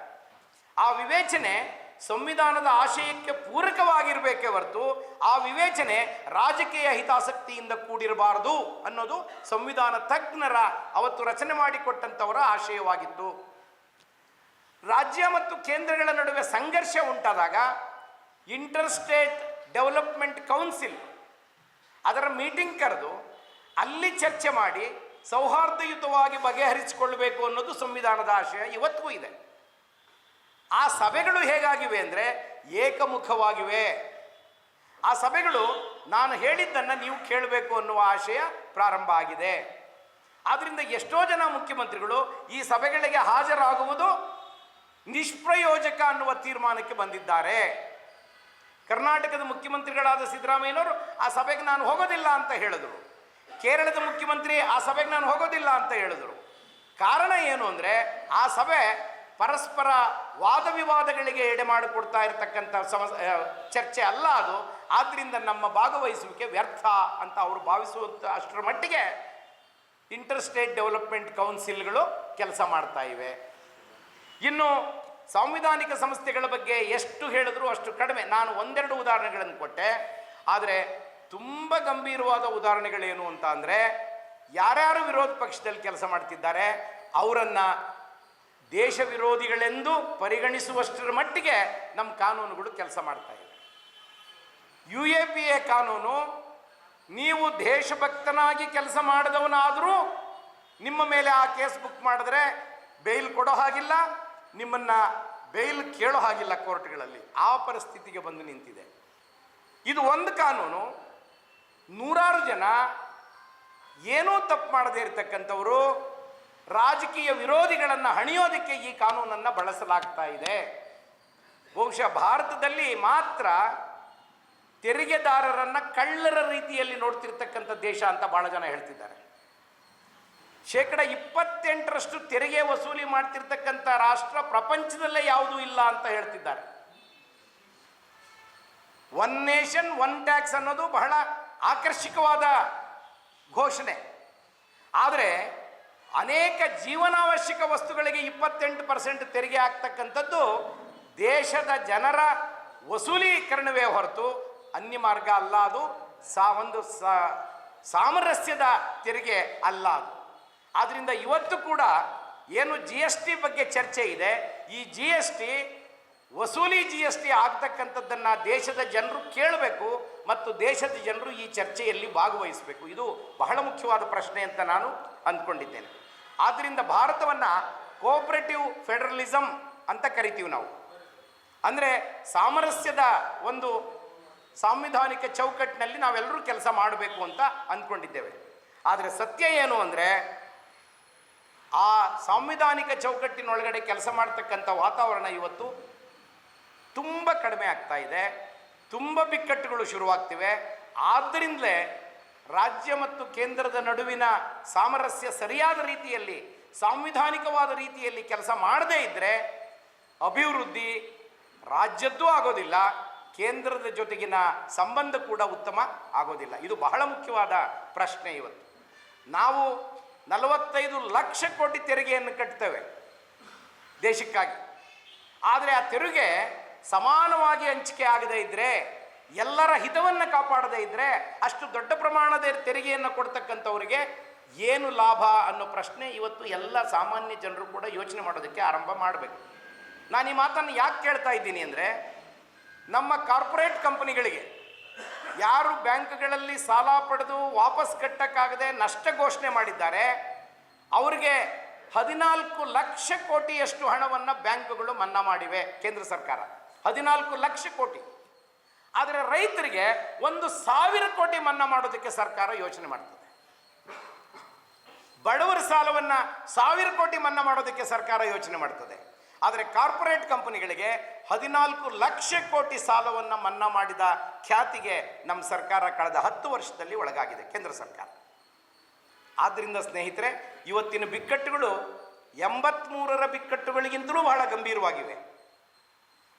B: ಆ ವಿವೇಚನೆ ಸಂವಿಧಾನದ ಆಶಯಕ್ಕೆ ಪೂರಕವಾಗಿರಬೇಕೇ ಹೊರತು ಆ ವಿವೇಚನೆ ರಾಜಕೀಯ ಹಿತಾಸಕ್ತಿಯಿಂದ ಕೂಡಿರಬಾರದು ಅನ್ನೋದು ಸಂವಿಧಾನ ತಜ್ಞರ ಅವತ್ತು ರಚನೆ ಮಾಡಿಕೊಟ್ಟಂಥವರ ಆಶಯವಾಗಿತ್ತು. ರಾಜ್ಯ ಮತ್ತು ಕೇಂದ್ರಗಳ ನಡುವೆ ಸಂಘರ್ಷ ಉಂಟಾದಾಗ ಇಂಟರ್ ಸ್ಟೇಟ್ ಡೆವಲಪ್ಮೆಂಟ್ ಕೌನ್ಸಿಲ್ ಅದರ ಮೀಟಿಂಗ್ ಕರೆದು ಅಲ್ಲಿ ಚರ್ಚೆ ಮಾಡಿ ಸೌಹಾರ್ದಯುತವಾಗಿ ಬಗೆಹರಿಸಿಕೊಳ್ಳಬೇಕು ಅನ್ನೋದು ಸಂವಿಧಾನದ ಆಶಯ ಇವತ್ತಿಗೂ ಇದೆ. ಆ ಸಭೆಗಳು ಹೇಗಾಗಿವೆ ಅಂದರೆ ಏಕಮುಖವಾಗಿವೆ. ಆ ಸಭೆಗಳು ನಾನು ಹೇಳಿದ್ದನ್ನು ನೀವು ಕೇಳಬೇಕು ಅನ್ನುವ ಆಶಯ ಪ್ರಾರಂಭ ಆಗಿದೆ. ಆದ್ದರಿಂದ ಎಷ್ಟೋ ಜನ ಮುಖ್ಯಮಂತ್ರಿಗಳು ಈ ಸಭೆಗಳಿಗೆ ಹಾಜರಾಗುವುದು ನಿಷ್ಪ್ರಯೋಜಕ ಅನ್ನುವ ತೀರ್ಮಾನಕ್ಕೆ ಬಂದಿದ್ದಾರೆ. ಕರ್ನಾಟಕದ ಮುಖ್ಯಮಂತ್ರಿಗಳಾದ ಸಿದ್ದರಾಮಯ್ಯನವರು ಆ ಸಭೆಗೆ ನಾನು ಹೋಗೋದಿಲ್ಲ ಅಂತ ಹೇಳಿದರು. ಕೇರಳದ ಮುಖ್ಯಮಂತ್ರಿ ಆ ಸಭೆಗೆ ನಾನು ಹೋಗೋದಿಲ್ಲ ಅಂತ ಹೇಳಿದರು. ಕಾರಣ ಏನು ಅಂದರೆ ಆ ಸಭೆ ಪರಸ್ಪರ ವಾದ ವಿವಾದಗಳಿಗೆ ಎಡೆ ಮಾಡಿಕೊಡ್ತಾ ಇರತಕ್ಕಂಥ ಸಮ ಚರ್ಚೆ ಅಲ್ಲ ಅದು. ಆದ್ದರಿಂದ ನಮ್ಮ ಭಾಗವಹಿಸುವಿಕೆ ವ್ಯರ್ಥ ಅಂತ ಅವರು ಭಾವಿಸುವಂಥ ಅಷ್ಟರ ಮಟ್ಟಿಗೆ ಇಂಟರ್ ಸ್ಟೇಟ್ ಡೆವಲಪ್ಮೆಂಟ್ ಕೌನ್ಸಿಲ್ಗಳು ಕೆಲಸ ಮಾಡ್ತಾ ಇವೆ. ಇನ್ನು ಸಾಂವಿಧಾನಿಕ ಸಂಸ್ಥೆಗಳ ಬಗ್ಗೆ ಎಷ್ಟು ಹೇಳಿದ್ರು ಅಷ್ಟು ಕಡಿಮೆ. ನಾನು ಒಂದೆರಡು ಉದಾಹರಣೆಗಳನ್ನು ಕೊಟ್ಟೆ. ಆದರೆ ತುಂಬ ಗಂಭೀರವಾದ ಉದಾಹರಣೆಗಳೇನು ಅಂತ ಅಂದರೆ ಯಾರ್ಯಾರು ವಿರೋಧ ಪಕ್ಷದಲ್ಲಿ ಕೆಲಸ ಮಾಡ್ತಿದ್ದಾರೆ, ಅವರನ್ನು ದೇಶ ವಿರೋಧಿಗಳೆಂದು ಪರಿಗಣಿಸುವಷ್ಟರ ಮಟ್ಟಿಗೆ ನಮ್ಮ ಕಾನೂನುಗಳು ಕೆಲಸ ಮಾಡ್ತಾ ಇವೆ. ಯು ಎ ಪಿ ಎ ಕಾನೂನು, ನೀವು ದೇಶಭಕ್ತನಾಗಿ ಕೆಲಸ ಮಾಡಿದವನಾದರೂ ನಿಮ್ಮ ಮೇಲೆ ಆ ಕೇಸ್ ಬುಕ್ ಮಾಡಿದ್ರೆ ಬೇಲ್ ಕೊಡೋ ಹಾಗಿಲ್ಲ, ನಿಮ್ಮನ್ನು ಬೇಲ್ ಕೇಳೋ ಹಾಗಿಲ್ಲ ಕೋರ್ಟ್ಗಳಲ್ಲಿ. ಆ ಪರಿಸ್ಥಿತಿಗೆ ಬಂದು ನಿಂತಿದೆ. ಇದು ಒಂದು ಕಾನೂನು, ನೂರಾರು ಜನ ಏನೂ ತಪ್ಪು ಮಾಡದೇ ಇರತಕ್ಕಂಥವರು ರಾಜಕೀಯ ವಿರೋಧಿಗಳನ್ನು ಹಣಿಯೋದಕ್ಕೆ ಈ ಕಾನೂನನ್ನು ಬಳಸಲಾಗ್ತಾ ಇದೆ. ಬಹುಶಃ ಭಾರತದಲ್ಲಿ ಮಾತ್ರ ತೆರಿಗೆದಾರರನ್ನು ಕಳ್ಳರ ರೀತಿಯಲ್ಲಿ ನೋಡ್ತಿರ್ತಕ್ಕಂಥ ದೇಶ ಅಂತ ಬಹಳ ಜನ ಹೇಳ್ತಿದ್ದಾರೆ. ಶೇಕಡ ಇಪ್ಪತ್ತೆಂಟರಷ್ಟು ತೆರಿಗೆ ವಸೂಲಿ ಮಾಡ್ತಿರ್ತಕ್ಕಂಥ ರಾಷ್ಟ್ರ ಪ್ರಪಂಚದಲ್ಲೇ ಯಾವುದೂ ಇಲ್ಲ ಅಂತ ಹೇಳ್ತಿದ್ದಾರೆ. ಒನ್ ನೇಷನ್, ಒನ್ ಟ್ಯಾಕ್ಸ್ ಅನ್ನೋದು ಬಹಳ ಆಕರ್ಷಕವಾದ ಘೋಷಣೆ. ಆದರೆ ಅನೇಕ ಜೀವನಾವಶ್ಯಕ ವಸ್ತುಗಳಿಗೆ ಇಪ್ಪತ್ತೆಂಟು ಪರ್ಸೆಂಟ್ ತೆರಿಗೆ ಆಗ್ತಕ್ಕಂಥದ್ದು ದೇಶದ ಜನರ ವಸೂಲೀಕರಣವೇ ಹೊರತು ಅನ್ಯ ಮಾರ್ಗ ಅಲ್ಲ ಅದು. ಸಾ, ಒಂದು ಸಾಮರಸ್ಯದ ತೆರಿಗೆ ಅಲ್ಲ ಅದು. ಆದ್ದರಿಂದ ಇವತ್ತು ಕೂಡ ಏನು ಜಿ ಎಸ್ ಟಿ ಬಗ್ಗೆ ಚರ್ಚೆ ಇದೆ. ಈ ಜಿ ಎಸ್ ಟಿ ವಸೂಲಿ ಜಿ ಎಸ್ ಟಿ ಆಗ್ತಕ್ಕಂಥದ್ದನ್ನು ದೇಶದ ಜನರು ಕೇಳಬೇಕು ಮತ್ತು ದೇಶದ ಜನರು ಈ ಚರ್ಚೆಯಲ್ಲಿ ಭಾಗವಹಿಸಬೇಕು. ಇದು ಬಹಳ ಮುಖ್ಯವಾದ ಪ್ರಶ್ನೆ ಅಂತ ನಾನು ಅಂದ್ಕೊಂಡಿದ್ದೇನೆ. ಆದ್ದರಿಂದ ಭಾರತವನ್ನು ಕೋಆಪರೇಟಿವ್ ಫೆಡರಲಿಸಮ್ ಅಂತ ಕರಿತೀವಿ ನಾವು. ಅಂದರೆ ಸಾಮರಸ್ಯದ ಒಂದು ಸಾಂವಿಧಾನಿಕ ಚೌಕಟ್ಟಿನಲ್ಲಿ ನಾವೆಲ್ಲರೂ ಕೆಲಸ ಮಾಡಬೇಕು ಅಂತ ಅಂದ್ಕೊಂಡಿದ್ದೇವೆ. ಆದರೆ ಸತ್ಯ ಏನು ಅಂದರೆ, ಆ ಸಾಂವಿಧಾನಿಕ ಚೌಕಟ್ಟಿನೊಳಗಡೆ ಕೆಲಸ ಮಾಡ್ತಕ್ಕಂಥ ವಾತಾವರಣ ಇವತ್ತು ತುಂಬ ಕಡಿಮೆ ಆಗ್ತಾ ಇದೆ. ತುಂಬ ಬಿಕ್ಕಟ್ಟುಗಳು ಶುರುವಾಗ್ತಿವೆ. ಆದ್ದರಿಂದಲೇ ರಾಜ್ಯ ಮತ್ತು ಕೇಂದ್ರದ ನಡುವಿನ ಸಾಮರಸ್ಯ ಸರಿಯಾದ ರೀತಿಯಲ್ಲಿ, ಸಾಂವಿಧಾನಿಕವಾದ ರೀತಿಯಲ್ಲಿ ಕೆಲಸ ಮಾಡದೇ ಇದ್ದರೆ ಅಭಿವೃದ್ಧಿ ರಾಜ್ಯದ್ದು ಆಗೋದಿಲ್ಲ, ಕೇಂದ್ರದ ಜೊತೆಗಿನ ಸಂಬಂಧ ಕೂಡ ಉತ್ತಮ ಆಗೋದಿಲ್ಲ. ಇದು ಬಹಳ ಮುಖ್ಯವಾದ ಪ್ರಶ್ನೆ ಇವತ್ತು. ನಾವು ನಲವತ್ತೈದು ಲಕ್ಷ ಕೋಟಿ ತೆರಿಗೆಯನ್ನು ಕಟ್ತೇವೆ ದೇಶಕ್ಕಾಗಿ. ಆದರೆ ಆ ತೆರಿಗೆ ಸಮಾನವಾಗಿ ಹಂಚಿಕೆ ಆಗದೇ ಇದ್ದರೆ ಎಲ್ಲರ ಹಿತವನ್ನು ಕಾಪಾಡದೇ ಇದ್ದರೆ ಅಷ್ಟು ದೊಡ್ಡ ಪ್ರಮಾಣದ ತೆರಿಗೆಯನ್ನು ಕೊಡ್ತಕ್ಕಂಥವ್ರಿಗೆ ಏನು ಲಾಭ ಅನ್ನೋ ಪ್ರಶ್ನೆ ಇವತ್ತು ಎಲ್ಲ ಸಾಮಾನ್ಯ ಜನರು ಕೂಡ ಯೋಚನೆ ಮಾಡೋದಕ್ಕೆ ಆರಂಭ ಮಾಡಬೇಕು. ನಾನು ಈ ಮಾತನ್ನು ಯಾಕೆ ಕೇಳ್ತಾ ಇದ್ದೀನಿ ಅಂದರೆ, ನಮ್ಮ ಕಾರ್ಪೊರೇಟ್ ಕಂಪನಿಗಳಿಗೆ ಯಾರು ಬ್ಯಾಂಕ್ಗಳಲ್ಲಿ ಸಾಲ ಪಡೆದು ವಾಪಸ್ ಕಟ್ಟಕ್ಕಾಗದೆ ನಷ್ಟ ಘೋಷಣೆ ಮಾಡಿದ್ದಾರೆ, ಅವರಿಗೆ ಹದಿನಾಲ್ಕು ಲಕ್ಷ ಕೋಟಿಯಷ್ಟು ಹಣವನ್ನು ಬ್ಯಾಂಕ್ಗಳು ಮನ್ನಾ ಮಾಡಿವೆ ಕೇಂದ್ರ ಸರ್ಕಾರ. ಹದಿನಾಲ್ಕು ಲಕ್ಷ ಕೋಟಿ. ಆದರೆ ರೈತರಿಗೆ ಒಂದು ಸಾವಿರ ಕೋಟಿ ಮನ್ನಾ ಮಾಡೋದಕ್ಕೆ ಸರ್ಕಾರ ಯೋಚನೆ ಮಾಡ್ತದೆ. ಬಡವರ ಸಾಲವನ್ನು ಸಾವಿರ ಕೋಟಿ ಮನ್ನಾ ಮಾಡೋದಕ್ಕೆ ಸರ್ಕಾರ ಯೋಚನೆ ಮಾಡ್ತದೆ. ಆದರೆ ಕಾರ್ಪೊರೇಟ್ ಕಂಪನಿಗಳಿಗೆ ಹದಿನಾಲ್ಕು ಲಕ್ಷ ಕೋಟಿ ಸಾಲವನ್ನು ಮನ್ನಾ ಮಾಡಿದ ಖ್ಯಾತಿಗೆ ನಮ್ಮ ಸರ್ಕಾರ ಕಳೆದ ಹತ್ತು ವರ್ಷದಲ್ಲಿ ಒಳಗಾಗಿದೆ ಕೇಂದ್ರ ಸರ್ಕಾರ. ಆದ್ದರಿಂದ ಸ್ನೇಹಿತರೆ, ಇವತ್ತಿನ ಬಿಕ್ಕಟ್ಟುಗಳು ಎಂಬತ್ಮೂರರ ಬಿಕ್ಕಟ್ಟುಗಳಿಗಿಂತಲೂ ಬಹಳ ಗಂಭೀರವಾಗಿವೆ.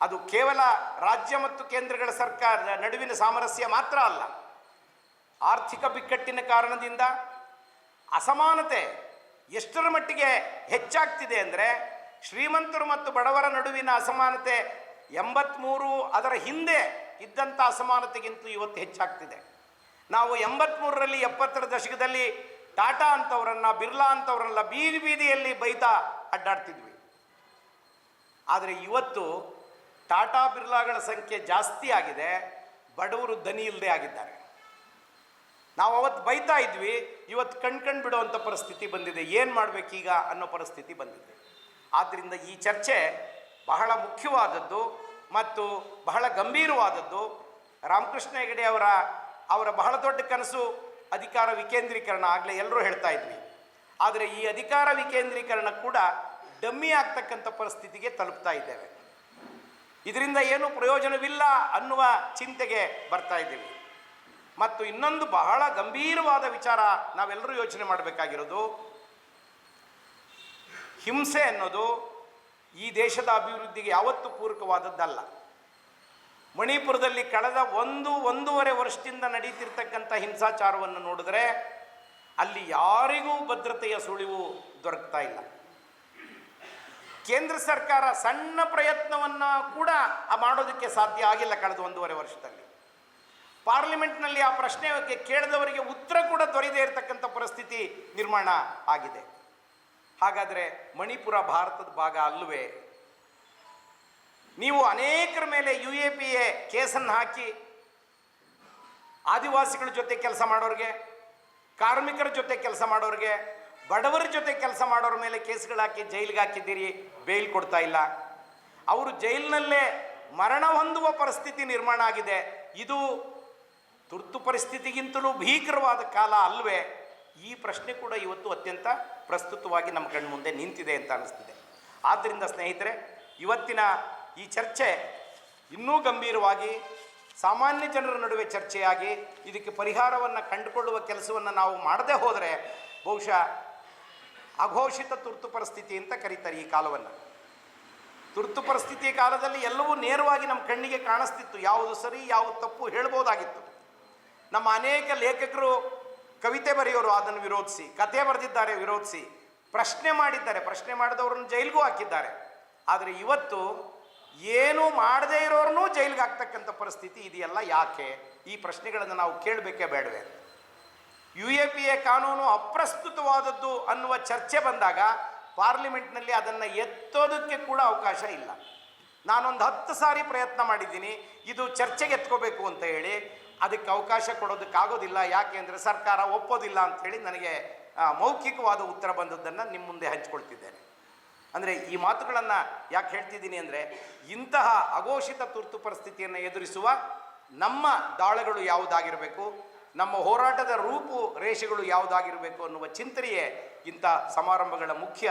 B: ಅದು ಕೇವಲ ರಾಜ್ಯ ಮತ್ತು ಕೇಂದ್ರಗಳ ಸರ್ಕಾರದ ನಡುವಿನ ಸಾಮರಸ್ಯ ಮಾತ್ರ ಅಲ್ಲ. ಆರ್ಥಿಕ ಬಿಕ್ಕಟ್ಟಿನ ಕಾರಣದಿಂದ ಅಸಮಾನತೆ ಎಷ್ಟರ ಮಟ್ಟಿಗೆ ಹೆಚ್ಚಾಗ್ತಿದೆ ಅಂದರೆ ಶ್ರೀಮಂತರು ಮತ್ತು ಬಡವರ ನಡುವಿನ ಅಸಮಾನತೆ ಎಂಬತ್ತ್ಮೂರು ಅದರ ಹಿಂದೆ ಇದ್ದಂಥ ಅಸಮಾನತೆಗಿಂತ ಇವತ್ತು ಹೆಚ್ಚಾಗ್ತಿದೆ. ನಾವು ಎಂಬತ್ತ್ಮೂರರಲ್ಲಿ ಎಪ್ಪತ್ತರ ದಶಕದಲ್ಲಿ ಟಾಟಾ ಅಂತವರನ್ನ, ಬಿರ್ಲಾ ಅಂಥವ್ರನ್ನೆಲ್ಲ ಬೀದಿ ಬೀದಿಯಲ್ಲಿ ಬೈತಾ ಅಡ್ಡಾಡ್ತಿದ್ವಿ. ಆದರೆ ಇವತ್ತು ಟಾಟಾ ಬಿರ್ಲಾಗಳ ಸಂಖ್ಯೆ ಜಾಸ್ತಿ ಆಗಿದೆ, ಬಡವರು ದನಿ ಇಲ್ಲದೆ ಆಗಿದ್ದಾರೆ. ನಾವು ಅವತ್ತು ಬೈತಾ ಇದ್ವಿ, ಇವತ್ತು ಕಣ್ಕಂಡು ಬಿಡುವಂಥ ಪರಿಸ್ಥಿತಿ ಬಂದಿದೆ, ಏನು ಮಾಡಬೇಕೀಗ ಅನ್ನೋ ಪರಿಸ್ಥಿತಿ ಬಂದಿದೆ. ಆದ್ದರಿಂದ ಈ ಚರ್ಚೆ ಬಹಳ ಮುಖ್ಯವಾದದ್ದು ಮತ್ತು ಬಹಳ ಗಂಭೀರವಾದದ್ದು. ರಾಮಕೃಷ್ಣ ಹೆಗಡೆ ಅವರ ಅವರ ಬಹಳ ದೊಡ್ಡ ಕನಸು ಅಧಿಕಾರ ವಿಕೇಂದ್ರೀಕರಣ ಆಗಲೇ ಎಲ್ಲರೂ ಹೇಳ್ತಾ ಇದ್ವಿ. ಆದರೆ ಈ ಅಧಿಕಾರ ವಿಕೇಂದ್ರೀಕರಣ ಕೂಡ ಡಮ್ಮಿ ಆಗ್ತಕ್ಕಂಥ ಪರಿಸ್ಥಿತಿಗೆ ತಲುಪ್ತಾ ಇದ್ದೇವೆ. ಇದರಿಂದ ಏನು ಪ್ರಯೋಜನವಿಲ್ಲ ಅನ್ನುವ ಚಿಂತೆಗೆ ಬರ್ತಾ ಇದ್ದೀವಿ. ಮತ್ತು ಇನ್ನೊಂದು ಬಹಳ ಗಂಭೀರವಾದ ವಿಚಾರ ನಾವೆಲ್ಲರೂ ಯೋಚನೆ ಮಾಡಬೇಕಾಗಿರೋದು, ಹಿಂಸೆ ಅನ್ನೋದು ಈ ದೇಶದ ಅಭಿವೃದ್ಧಿಗೆ ಯಾವತ್ತೂ ಪೂರಕವಾದದ್ದಲ್ಲ. ಮಣಿಪುರದಲ್ಲಿ ಕಳೆದ ಒಂದು, ಒಂದೂವರೆ ವರ್ಷದಿಂದ ನಡೀತಿರ್ತಕ್ಕಂಥ ಹಿಂಸಾಚಾರವನ್ನು ನೋಡಿದ್ರೆ ಅಲ್ಲಿ ಯಾರಿಗೂ ಭದ್ರತೆಯ ಸುಳಿವು ದೊರಕ್ತಾ ಇಲ್ಲ. ಕೇಂದ್ರ ಸರ್ಕಾರ ಸಣ್ಣ ಪ್ರಯತ್ನವನ್ನು ಕೂಡ ಮಾಡೋದಕ್ಕೆ ಸಾಧ್ಯ ಆಗಿಲ್ಲ ಕಳೆದ ಒಂದೂವರೆ ವರ್ಷದಲ್ಲಿ. ಪಾರ್ಲಿಮೆಂಟ್ನಲ್ಲಿ ಆ ಪ್ರಶ್ನೆಗೆ ಕೇಳಿದವರಿಗೆ ಉತ್ತರ ಕೂಡ ದೊರೆಯದೇ ಇರತಕ್ಕಂಥ ಪರಿಸ್ಥಿತಿ ನಿರ್ಮಾಣ ಆಗಿದೆ. ಹಾಗಾದರೆ ಮಣಿಪುರ ಭಾರತದ ಭಾಗ ಅಲ್ಲವೇ, ನೀವು ಅನೇಕರ ಮೇಲೆ ಯು ಎ ಪಿ ಎ ಕೇಸನ್ನು ಹಾಕಿ ಆದಿವಾಸಿಗಳ ಜೊತೆ ಕೆಲಸ ಮಾಡೋರಿಗೆ, ಕಾರ್ಮಿಕರ ಜೊತೆ ಕೆಲಸ ಮಾಡೋರಿಗೆ ಬಡವರ ಜೊತೆ ಕೆಲಸ ಮಾಡೋರ ಮೇಲೆ ಕೇಸ್ಗಳಾಕಿ ಜೈಲಿಗೆ ಹಾಕಿದ್ದೀರಿ, ಬೇಲ್ ಕೊಡ್ತಾ ಇಲ್ಲ. ಅವರು ಜೈಲಿನಲ್ಲೇ ಮರಣ ಹೊಂದುವ ಪರಿಸ್ಥಿತಿ ನಿರ್ಮಾಣ ಆಗಿದೆ. ಇದು ತುರ್ತು ಪರಿಸ್ಥಿತಿಗಿಂತಲೂ ಭೀಕರವಾದ ಕಾಲ ಅಲ್ವೇ? ಈ ಪ್ರಶ್ನೆ ಕೂಡ ಇವತ್ತು ಅತ್ಯಂತ ಪ್ರಸ್ತುತವಾಗಿ ನಮ್ಮ ಕಣ್ಮುಂದೆ ನಿಂತಿದೆ ಅಂತ ಅನಿಸ್ತಿದೆ. ಆದ್ದರಿಂದ ಸ್ನೇಹಿತರೆ, ಇವತ್ತಿನ ಈ ಚರ್ಚೆ ಇನ್ನೂ ಗಂಭೀರವಾಗಿ, ಸಾಮಾನ್ಯ ಜನರ ನಡುವೆ ಚರ್ಚೆಯಾಗಿ, ಇದಕ್ಕೆ ಪರಿಹಾರವನ್ನು ಕಂಡುಕೊಳ್ಳುವ ಕೆಲಸವನ್ನು ನಾವು ಮಾಡದೇ ಹೋದರೆ, ಬಹುಶಃ ಅಘೋಷಿತ ತುರ್ತು ಪರಿಸ್ಥಿತಿ ಅಂತ ಕರೀತಾರೆ ಈ ಕಾಲವನ್ನು. ತುರ್ತು ಪರಿಸ್ಥಿತಿ ಕಾಲದಲ್ಲಿ ಎಲ್ಲವೂ ನೇರವಾಗಿ ನಮ್ಮ ಕಣ್ಣಿಗೆ ಕಾಣಿಸ್ತಿತ್ತು. ಯಾವುದು ಸರಿ, ಯಾವುದು ತಪ್ಪು ಹೇಳ್ಬೋದಾಗಿತ್ತು. ನಮ್ಮ ಅನೇಕ ಲೇಖಕರು ಕವಿತೆ ಬರೆಯೋರು ಅದನ್ನು ವಿರೋಧಿಸಿ ಕತೆ ಬರೆದಿದ್ದಾರೆ ವಿರೋಧಿಸಿ, ಪ್ರಶ್ನೆ ಮಾಡಿದ್ದಾರೆ. ಪ್ರಶ್ನೆ ಮಾಡಿದವ್ರನ್ನ ಜೈಲಿಗೂ ಹಾಕಿದ್ದಾರೆ. ಆದರೆ ಇವತ್ತು ಏನು ಮಾಡದೇ ಇರೋರನ್ನೂ ಜೈಲಿಗೆ ಹಾಕ್ತಕ್ಕಂಥ ಪರಿಸ್ಥಿತಿ ಇದೆಯಲ್ಲ. ಯಾಕೆ? ಈ ಪ್ರಶ್ನೆಗಳನ್ನು ನಾವು ಕೇಳಬೇಕೇ ಬೇಡವೆ ಯು ಎ ಪಿ ಎ ಕಾನೂನು ಅಪ್ರಸ್ತುತವಾದದ್ದು ಅನ್ನುವ ಚರ್ಚೆ ಬಂದಾಗ ಪಾರ್ಲಿಮೆಂಟ್ನಲ್ಲಿ ಅದನ್ನು ಎತ್ತೋದಕ್ಕೆ ಕೂಡ ಅವಕಾಶ ಇಲ್ಲ. ನಾನೊಂದು ಹತ್ತು ಸಾರಿ ಪ್ರಯತ್ನ ಮಾಡಿದ್ದೀನಿ, ಇದು ಚರ್ಚೆಗೆ ಎತ್ಕೋಬೇಕು ಅಂತ ಹೇಳಿ, ಅದಕ್ಕೆ ಅವಕಾಶ ಕೊಡೋದಕ್ಕಾಗೋದಿಲ್ಲ, ಯಾಕೆ ಅಂದರೆ ಸರ್ಕಾರ ಒಪ್ಪೋದಿಲ್ಲ ಅಂತ ಹೇಳಿ ನನಗೆ ಮೌಖಿಕವಾದ ಉತ್ತರ ಬಂದದ್ದನ್ನು ನಿಮ್ಮ ಮುಂದೆ ಹಂಚ್ಕೊಳ್ತಿದ್ದೇನೆ. ಅಂದರೆ ಈ ಮಾತುಗಳನ್ನು ಯಾಕೆ ಹೇಳ್ತಿದ್ದೀನಿ ಅಂದರೆ, ಇಂತಹ ಅಘೋಷಿತ ತುರ್ತು ಪರಿಸ್ಥಿತಿಯನ್ನು ಎದುರಿಸುವ ನಮ್ಮ ದಾಳಗಳು ಯಾವುದಾಗಿರಬೇಕು? ನಮ್ಮ ಹೋರಾಟದ ರೂಪು ರೇಷೆಗಳು ಯಾವುದಾಗಿರಬೇಕು ಅನ್ನುವ ಚಿಂತನೆಯೇ ಇಂಥ ಸಮಾರಂಭಗಳ ಮುಖ್ಯ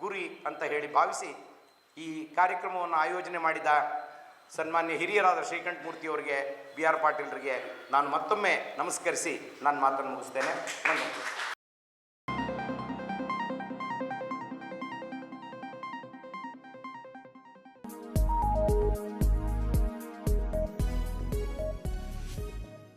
B: ಗುರಿ ಅಂತ ಹೇಳಿ ಭಾವಿಸಿ ಈ ಕಾರ್ಯಕ್ರಮವನ್ನು ಆಯೋಜನೆ ಮಾಡಿದ ಸನ್ಮಾನ್ಯ ಹಿರಿಯರಾದ ಶ್ರೀಕಂಠ ಮೂರ್ತಿಯವರಿಗೆ ಬಿ ಆರ್ ಪಾಟೀಲ್ರಿಗೆ ನಾನು ಮತ್ತೊಮ್ಮೆ ನಮಸ್ಕರಿಸಿ ನಾನು ಮಾತನ್ನು ಮುಗಿಸ್ತೇನೆ. ಧನ್ಯವಾದ